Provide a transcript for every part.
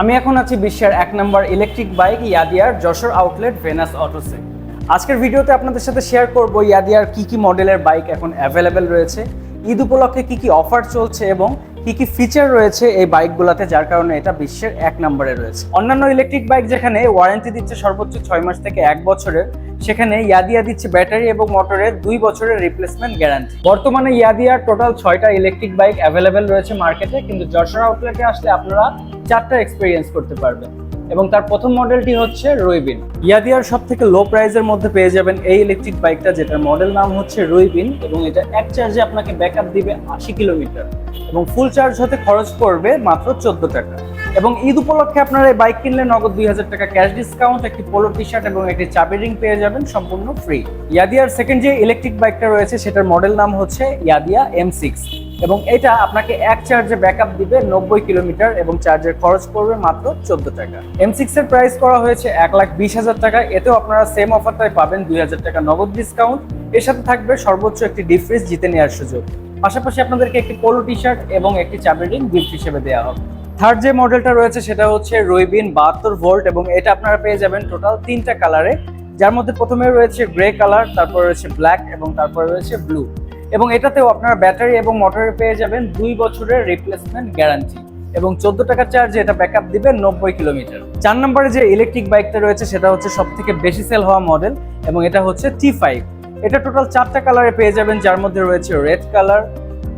আমি এখন আছি বিশ্বের এক নম্বর ইলেকট্রিক বাইক ইয়াদিয়ার যশোর আউটলেট ভেনাস অটোসে আজকের ভিডিওতে আপনাদের সাথে শেয়ার করব ইয়াদিয়ার কি কি মডেলের বাইক এখন অ্যাভেলেবেল রয়েছে, ঈদ উপলক্ষে কি কি অফার চলছে এবং কি কি ফিচার রয়েছে এই বাইকগুলোতে যার কারণে এটা বিশ্বের এক নম্বরে রয়েছে। অন্যান্য ইলেকট্রিক বাইক যেখানে ওয়ারেন্টি দিচ্ছে সর্বোচ্চ ছয় মাস থেকে এক বছরের সেখানে ইয়াদিয়া দিচ্ছে ব্যাটারি এবং মোটরের দুই বছরের রিপ্লেসমেন্ট গ্যারান্টি বর্তমানে ইয়াদিয়ার টোটাল ছয়টা ইলেকট্রিক বাইক অ্যাভেলেবেল রয়েছে মার্কেটে কিন্তু যশোর আউটলেটে আসলে আপনারা চারটা এক্সপিরিয়েন্স করতে পারবেন। এবং তার প্রথম মডেলটি হচ্ছে রুইবিন। ইয়াদিয়ার সব থেকে লো প্রাইজের মধ্যে পেয়ে যাবেন এই ইলেকট্রিক বাইকটা যেটার মডেল নাম হচ্ছে রুইবিন এবং এটা এক চার্জে আপনাকে ব্যাকআপ দিবে আশি কিলোমিটার। এবং ফুল চার্জ হতে খরচ পড়বে মাত্র চোদ্দ টাকা। এবং ঈদ উপলক্ষে আপনারা এই বাইক কিনলে নগদ দুই হাজার টাকা ক্যাশ ডিসকাউন্ট একটি পোলো টি শার্ট এবং একটি চাবি রিং পেয়ে যাবেন সম্পূর্ণ ফ্রি ইয়াদিয়ার সেকেন্ড যে ইলেকট্রিক বাইকটা রয়েছে, সেটার মডেল নাম হচ্ছে ইয়াদিয়া এম সিক্স এবং এটা আপনাকে এক চার্জে ব্যাকআপ দিবে নব্বই কিলোমিটার এবং চার্জের খরচ পড়বে মাত্র চোদ্দ টাকা। এম সিক্স এর প্রাইস করা হয়েছে এক লাখ বিশ হাজার টাকা। এতেও আপনারা সেম অফারটাই পাবেন দুই হাজার টাকা নগদ ডিসকাউন্ট এর সাথে থাকবে সর্বোচ্চ একটি ডিফ্রিজ জিতে নেওয়ার সুযোগ। পাশাপাশি আপনাদেরকে একটি পোলো টি শার্ট এবং একটি চাবি রিং গিফট হিসেবে দেওয়া হবে। থার্ড যে মডেলটা রয়েছে সেটা হচ্ছে রইবিন বাহাত্তর ভোল্ট এবং এটা আপনারা পেয়ে যাবেন টোটাল তিনটা কালারে যার মধ্যে প্রথমে রয়েছে গ্রে কালার তারপর রয়েছে ব্ল্যাক এবং তারপর রয়েছে ব্লু এবং এটাতেও আপনারা ব্যাটারি এবং মোটরে পেয়ে যাবেন দুই বছরের রিপ্লেসমেন্ট গ্যারান্টি এবং চোদ্দ টাকার চার্জে এটা ব্যাকআপ দিবে নব্বই কিলোমিটার চার নম্বরে যে ইলেকট্রিক বাইকটা রয়েছে সেটা হচ্ছে সব থেকে বেশি সেল হওয়া মডেল এবং এটা হচ্ছে টি ফাইভ এটা টোটাল চারটা কালারে পেয়ে যাবেন, যার মধ্যে রয়েছে red colour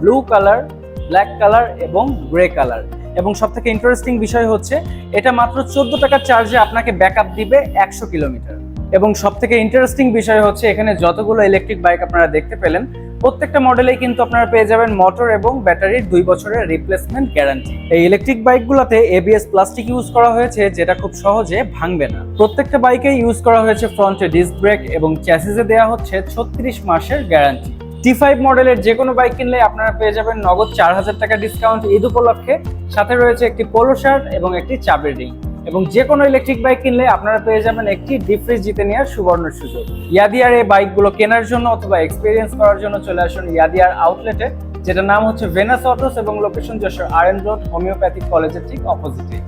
blue colour black colour এবং গ্রে কালার এবং সব থেকে ইন্টারেস্টিং বিষয় হচ্ছে, এটা মাত্র চোদ্দ টাকার চার্জে আপনাকে ব্যাকআপ দিবে একশো কিলোমিটার। এবং সব থেকে ইন্টারেস্টিং বিষয় হচ্ছে, এখানে যতগুলো ইলেকট্রিক বাইক আপনারা দেখতে পেলেন, প্রত্যেকটা মডেলেই কিন্তু আপনারা পেয়ে যাবেন মোটর এবং ব্যাটারির দুই বছরের রিপ্লেসমেন্ট গ্যারান্টি এই ইলেকট্রিক বাইকগুলোতে এবিএস প্লাস্টিক ইউজ করা হয়েছে, যেটা খুব সহজে ভাঙবে না। প্রত্যেকটা বাইকে ইউজ করা হয়েছে ফ্রন্টে ডিস্ক ব্রেক এবং চ্যাসিসে দেওয়া হচ্ছে ছত্রিশ মাসের গ্যারান্টি টি ফাইভ মডেলের যে কোনো বাইক কিনলে আপনারা পেয়ে যাবেন নগদ চার হাজার টাকা ডিসকাউন্ট ঈদ উপলক্ষে। সাথে রয়েছে একটি পোলো শার্ট এবং একটি চাবের রিং। এবং যে কোনো ইলেকট্রিক বাইক কিনলে আপনারা পেয়ে যাবেন একটি ডিফ্রিজ জিতে নেওয়ার সুবর্ণ সুযোগ। ইয়াদিয়ার এই বাইকগুলো কেনার জন্য অথবা এক্সপিরিয়েন্স করার জন্য চলে আসুন ইয়াদিয়ার আউটলেটে যেটা নাম হচ্ছে ভেনাস অটোস এবং location Jessore R N road homeopathic কলেজের ঠিক অপোজিটে